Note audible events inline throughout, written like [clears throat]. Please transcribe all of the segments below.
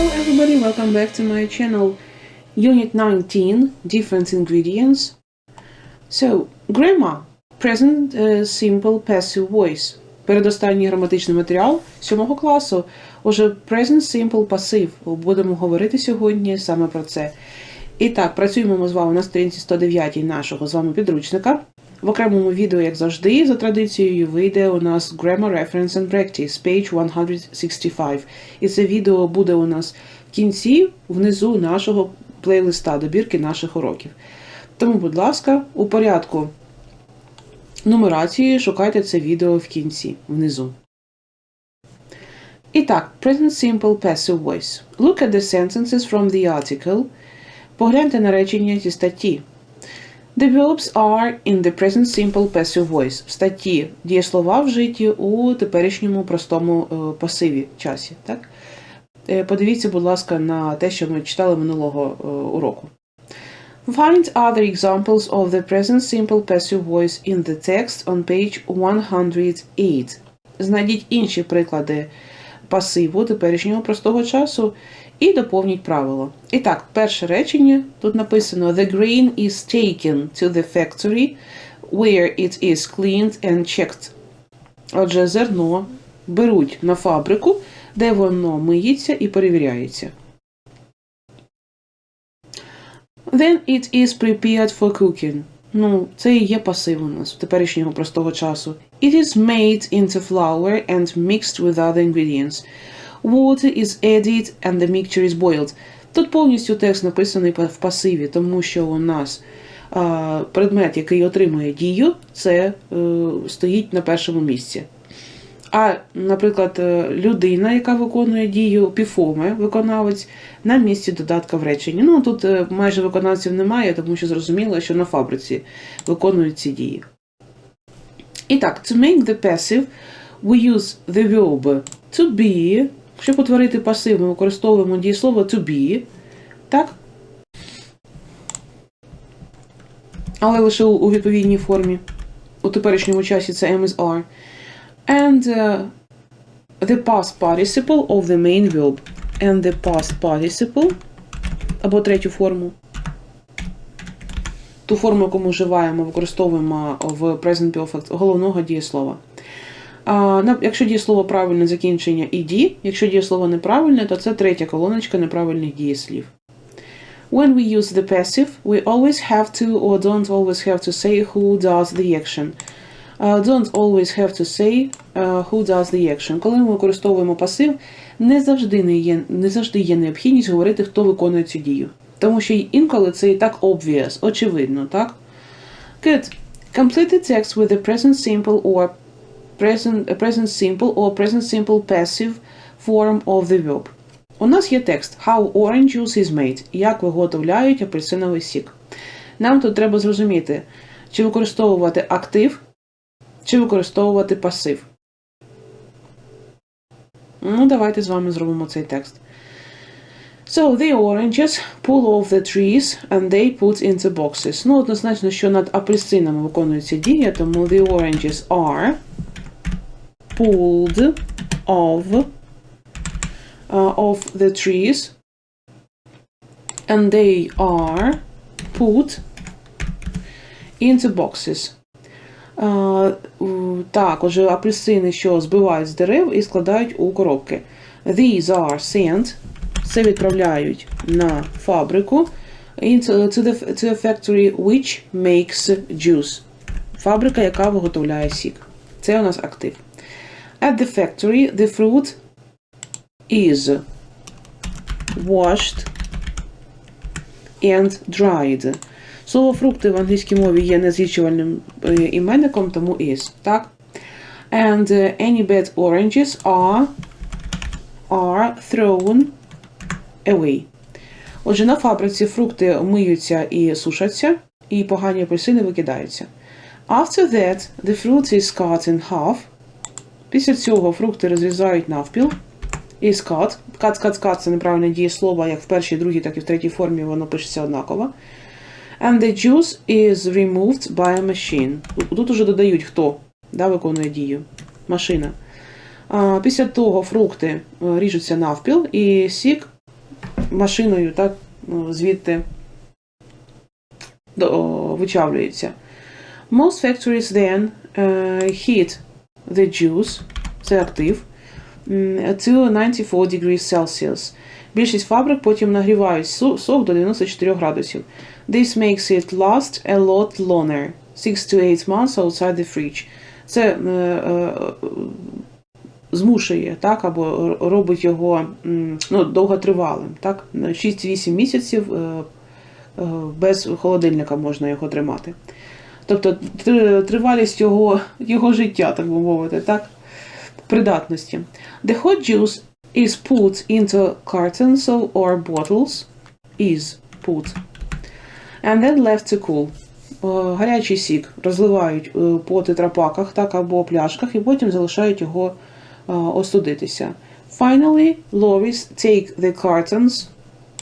Hello everybody, welcome back to my channel. Unit 19, different ingredients. So, grammar, present uh, simple passive voice. Передостанній граматичний матеріал 7 класу. Уже present simple passive. Будемо говорити сьогодні саме про це. І так, працюємо ми з вами на сторінці 109 нашого з вами підручника. В окремому відео, як завжди, за традицією, вийде у нас Grammar Reference and Practice, page 165. І це відео буде у нас в кінці, внизу нашого плейлиста, добірки наших уроків. Тому, будь ласка, у порядку нумерації шукайте це відео в кінці, внизу. І так, Present Simple Passive Voice. Look at the sentences from the article. Погляньте на речення зі статті. The verbs are in the present simple passive voice. В статті дієслова вжиті у теперішньому простому е, пасиві часі. Так? Е, Подивіться, будь ласка, на те, що ми читали минулого е, уроку. Find other examples of the present simple passive voice in the text on page 108. Знайдіть інші приклади пасиву теперішнього простого часу і доповніть правило. І так, перше речення тут написано: The grain is taken to the factory where it is cleaned and checked. Отже, зерно беруть на фабрику, де воно миється і перевіряється. Then it is prepared for cooking. Ну, це і є пасив у нас теперішнього простого часу. It is made into flour and mixed with other ingredients. Water is added and the mixture is boiled. Тут повністю текст написаний в пасиві, тому що у нас а, предмет, який отримує дію, це е, стоїть на першому місці. А, наприклад, е, людина, яка виконує дію, піфоме, виконавець, на місці додатка в реченні. Ну, тут е, майже виконавців немає, тому що зрозуміло, що на фабриці виконують ці дії. І так, to make the passive, we use the verb to be. Щоб утворити пасив, ми використовуємо дієслово to be. Так? Але лише у, відповідній формі. У теперішньому часі це am is are. And uh, the past participle of the main verb. And the past participle. Або третю форму. Ту форму, яку ми вживаємо, використовуємо в present perfect головного дієслова. Якщо дієслово правильне закінчення ed, якщо дієслово неправильне, то це третя колоночка неправильних дієслів. When we use the passive, we always have to or don't always have to say who does the action. Don't always have to say who does the action. Коли ми використовуємо пасив, не завжди не є, не завжди є необхідність говорити, хто виконує цю дію. Тому що інколи це і так obvious, очевидно, так? Good. Complete the text with the present simple or present, present simple or present simple passive form of the verb. У нас є текст How orange juice is made. Як виготовляють апельсиновий сік. Нам тут треба зрозуміти, чи використовувати актив, чи використовувати пасив. Ну, давайте з вами зробимо цей текст. So, the oranges pull off the trees and they put into boxes. Ну, однозначно, що над апельсинами виконується дія, тому the oranges are pulled off uh, of the trees and they are put into boxes. Uh, так, отже, апельсини, що збивають з дерев і складають у коробки. These are sent. Це відправляють на фабрику into, to, the, to a factory which makes juice. Фабрика, яка виготовляє сік. Це у нас актив. At the factory, the fruit is washed and dried. Слово фрукти в англійській мові є незлічувальним іменником, тому is. Так? And uh, any bad oranges are, are thrown away. Отже, на фабриці фрукти миються і сушаться, і погані апельсини викидаються. After that, the fruit is cut in half. Після цього фрукти розрізають навпіл. Is cut. Cut, cut, cut – це неправильне дієслово, як в першій, другій, так і в третій формі воно пишеться однаково. And the juice is removed by a machine. Тут уже додають хто да, виконує дію. Машина. Після того фрукти ріжуться навпіл, і сік машиною, так, ну, звідти вичавлюється. Most factories then uh, heat the juice, це актив, to 94 degrees Celsius. Більшість фабрик потім нагрівають сок до 94 градусів. This makes it last a lot longer. 6 to 8 months outside the fridge. Це е, е, змушує, так, або робить його ну, довготривалим. Так? 6-8 місяців е, е, без холодильника можна його тримати. Тобто тривалість його, його життя, так би мовити, так? придатності. The hot juice is put into cartons or bottles is put and then left to cool. Е, Гарячий сік розливають е, по тетрапаках так, або пляшках і потім залишають його е, остудитися. Finally, lorries take the cartons,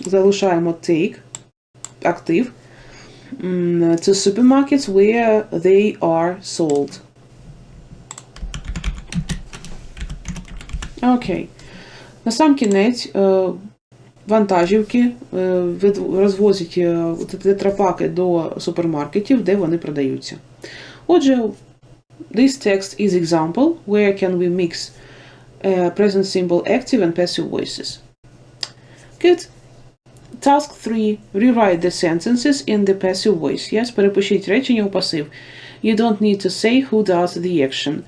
залишаємо take, актив, м, to supermarkets where they are sold. Окей. На сам кінець е, вантажівки е, від- розвозять е, тетрапаки до супермаркетів, де вони продаються. Отже, this text is example where can we mix uh, present simple active and passive voices. Good. Task 3. Rewrite the sentences in the passive voice. Yes, перепишіть речення у пасив. You don't need to say who does the action.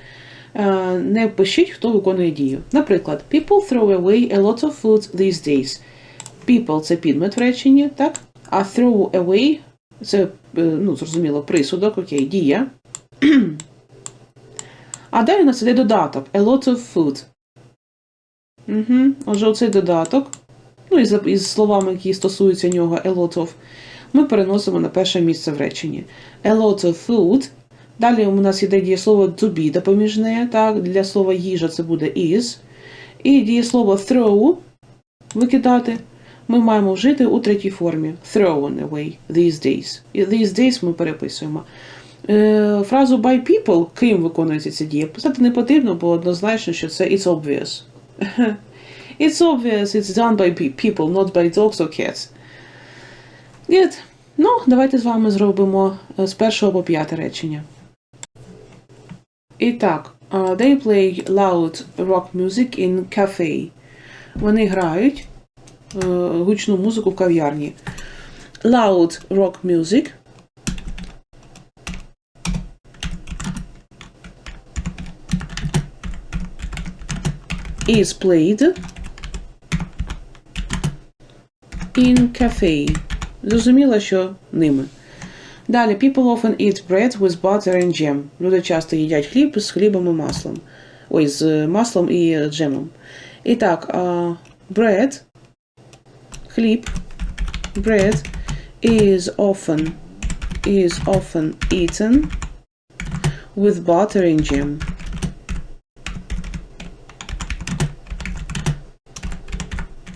Е, Не пишіть, хто виконує дію. Наприклад, people throw away a lot of food these days. People – це підмет в реченні, так? А throw away – це, е, ну, зрозуміло, присудок, окей, дія. [clears throat] А далі у нас іде додаток a lot of food. Угу. Отже, оцей додаток, ну і із словами, які стосуються нього a lot of, ми переносимо на перше місце в реченні. A lot of food. Далі у нас іде дієслово to be допоміжне, так, для слова їжа це буде is. І дієслово throw викидати ми маємо вжити у третій формі thrown away these days. These days ми переписуємо. Е, фразу by people, ким виконується ця дія, писати не потрібно, бо однозначно, що це it's obvious. It's obvious, it's done by people, not by dogs or cats. Good. Ну, давайте з вами зробимо е, з першого по п'яте речення. І так, е, they play loud rock music in cafe. Вони грають е, гучну музику в кав'ярні. Loud rock music. Is played in cafe. Зрозуміло, що ними. Далі, people often eat bread with butter and jam. Люди часто їдять хліб з хлібом і маслом. Ой, з маслом і джемом. І так, а, bread, хліб, bread is often is often eaten with butter and jam.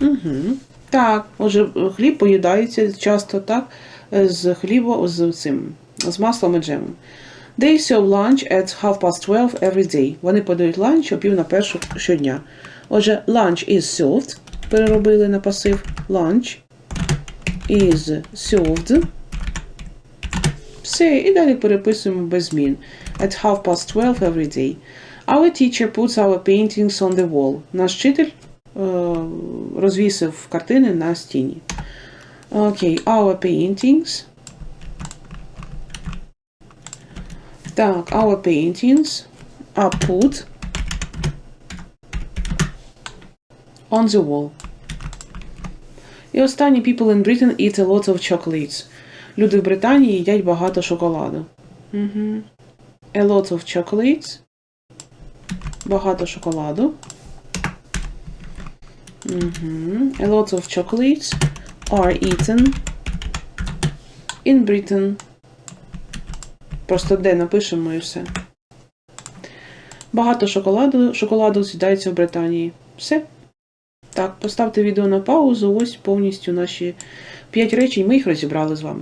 Угу. Так, отже, хліб поїдається часто так з хлібом з цим з маслом і джемом. They serve lunch at half past 12 every day. Вони подають ланч о пів на першу щодня. Отже, lunch is served. Переробили на пасив. Lunch is served. Все, і далі переписуємо без змін. At half past 12 every day. Our teacher puts our paintings on the wall. Наш вчитель е, розвісив картини на стіні. Окей, okay. our paintings. Так, our paintings are put on the wall. І останнє people in Britain eat a lot of chocolates. Люди в Британії їдять багато шоколаду. Угу. A lot of chocolates. Багато шоколаду. Угу. A lot of chocolates are eaten in Britain. Просто де напишемо і все. Багато шоколаду, шоколаду з'їдається в Британії. Все. Так, поставте відео на паузу. Ось повністю наші 5 речень. Ми їх розібрали з вами.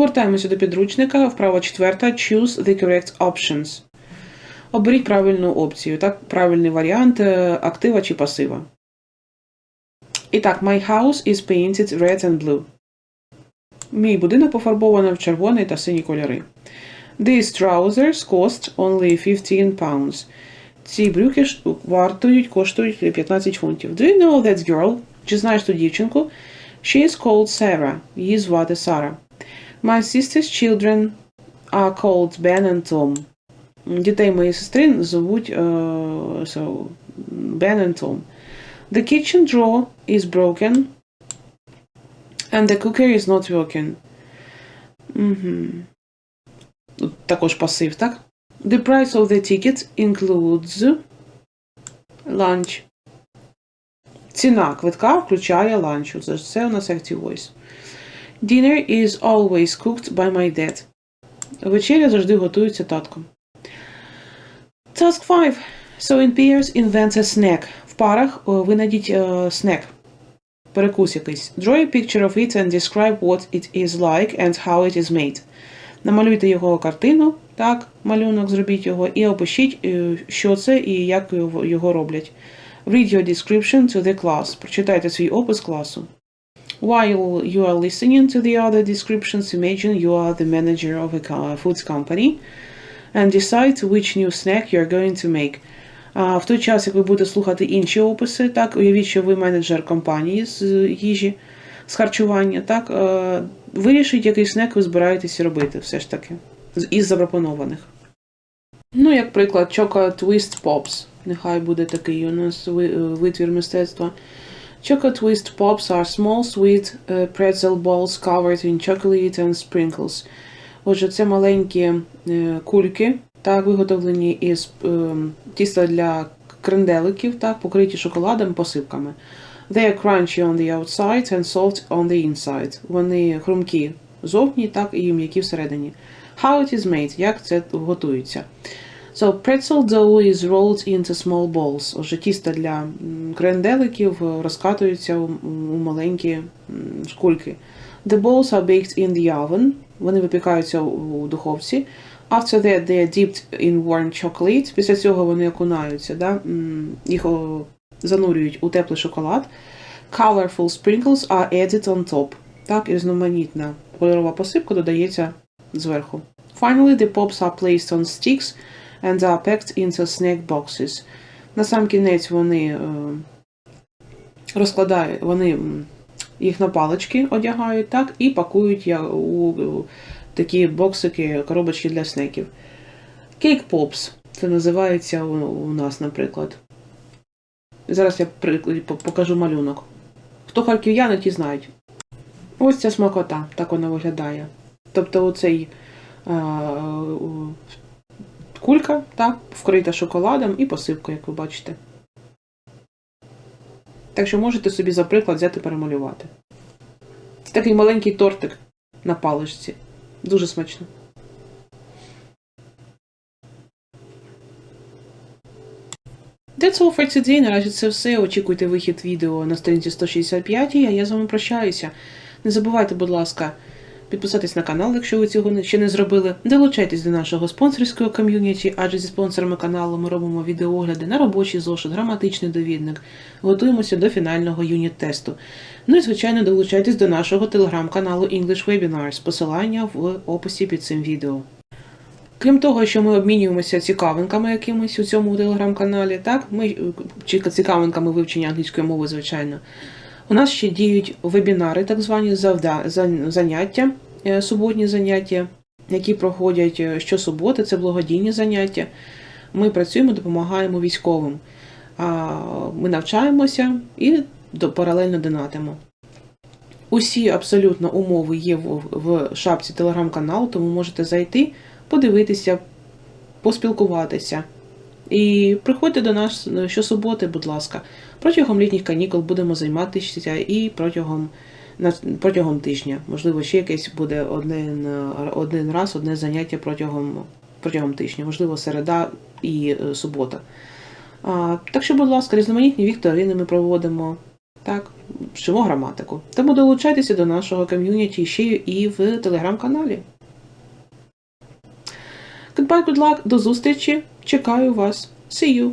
Повертаємося до підручника. Вправа четверта. Choose the correct options. Оберіть правильну опцію, так, правильний варіант е, актива чи пасива. І так, my house is painted red and blue. Мій будинок пофарбований в червоний та синій кольори. These trousers cost only 15 pounds. Ці брюки вартують, коштують 15 фунтів. Do you know that girl? Чи знаєш ту дівчинку? She is called Sarah. Її звати Сара. My sister's children are called Ben and Tom. Дітей моєї сестри звуть е, so, Ben and Tom. The kitchen drawer is broken and the cooker is not working. Угу. Тут також пасив, так? The price of the ticket includes lunch. Ціна квитка включає ланч. Це, це у нас Active Voice. Dinner is always cooked by my dad. Вечеря завжди готується татком. Task 5. So in pairs invent a snack. В парах о, винайдіть е, снек. Перекус якийсь. Draw a picture of it and describe what it is like and how it is made. Намалюйте його картину, так, малюнок, зробіть його, і опишіть, е, що це і як його роблять. Read your description to the class. Прочитайте свій опис класу. While you are listening to the other descriptions, imagine you are the manager of a foods company and decide which new snack you are going to make. А в той час, як ви будете слухати інші описи, так, уявіть, що ви менеджер компанії з їжі, з харчування, так, е, вирішіть, який снек ви збираєтесь робити, все ж таки, із запропонованих. Ну, як приклад, Choco Twist Pops. Нехай буде такий у нас е, витвір мистецтва. Choco Twist Pops are small sweet е, pretzel balls covered in chocolate and sprinkles. Отже, це маленькі е, кульки, так, виготовлені із е, тіста для кренделиків, так, покриті шоколадом, посипками. They are crunchy on the outside and soft on the inside. Вони хрумкі зовні, так, і м'які всередині. How it is made, як це готується. So, pretzel dough is rolled into small balls. Отже, тісто для кренделиків е, розкатується у, маленькі шкульки. The balls are baked in the oven. Вони випікаються у духовці. After that, they are dipped in warm chocolate. Після цього вони окунаються, да? їх занурюють у теплий шоколад. Colorful sprinkles are added on top. Так, і різноманітна кольорова посипка додається зверху. Finally, the pops are placed on sticks and are packed into snack boxes. На сам кінець вони е, розкладають, вони їх на палички одягають, так, і пакують у, такі боксики, коробочки для снеків. Cake Pops. Це називається у, нас, наприклад. Зараз я покажу малюнок. Хто харків'яни, ті знають. Ось ця смакота, так вона виглядає. Тобто оцей е, у- кулька, так, вкрита шоколадом і посипкою, як ви бачите. Так що можете собі, за приклад, взяти перемалювати. Це такий маленький тортик на паличці. Дуже смачно. That's all for today. Наразі це все. Очікуйте вихід відео на сторінці 165, а я з вами прощаюся. Не забувайте, будь ласка, підписатись на канал, якщо ви цього ще не зробили. Долучайтесь до нашого спонсорського ком'юніті, адже зі спонсорами каналу ми робимо відеогляди на робочий зошит, граматичний довідник. Готуємося до фінального юніт-тесту. Ну і, звичайно, долучайтесь до нашого телеграм-каналу English Webinars, посилання в описі під цим відео. Крім того, що ми обмінюємося цікавинками якимось у цьому телеграм-каналі, так, ми чи цікавинками вивчення англійської мови, звичайно. У нас ще діють вебінари, так звані заняття, е, суботні заняття, які проходять е, щосуботи, це благодійні заняття. Ми працюємо, допомагаємо військовим. Ми навчаємося і паралельно донатимо. Усі абсолютно умови є в, в шапці телеграм-каналу, тому можете зайти, подивитися, поспілкуватися. І приходьте до нас щосуботи, будь ласка. Протягом літніх канікул будемо займатися і протягом, протягом тижня. Можливо, ще якесь буде один, один раз, одне заняття протягом, протягом тижня, можливо, середа і е, субота. А, так що, будь ласка, різноманітні вікторини ми проводимо. Так, вчимо граматику. Тому долучайтеся до нашого ком'юніті ще і в телеграм-каналі. Goodbye. Goodbye, good luck, до зустрічі. Чекаю вас. See you.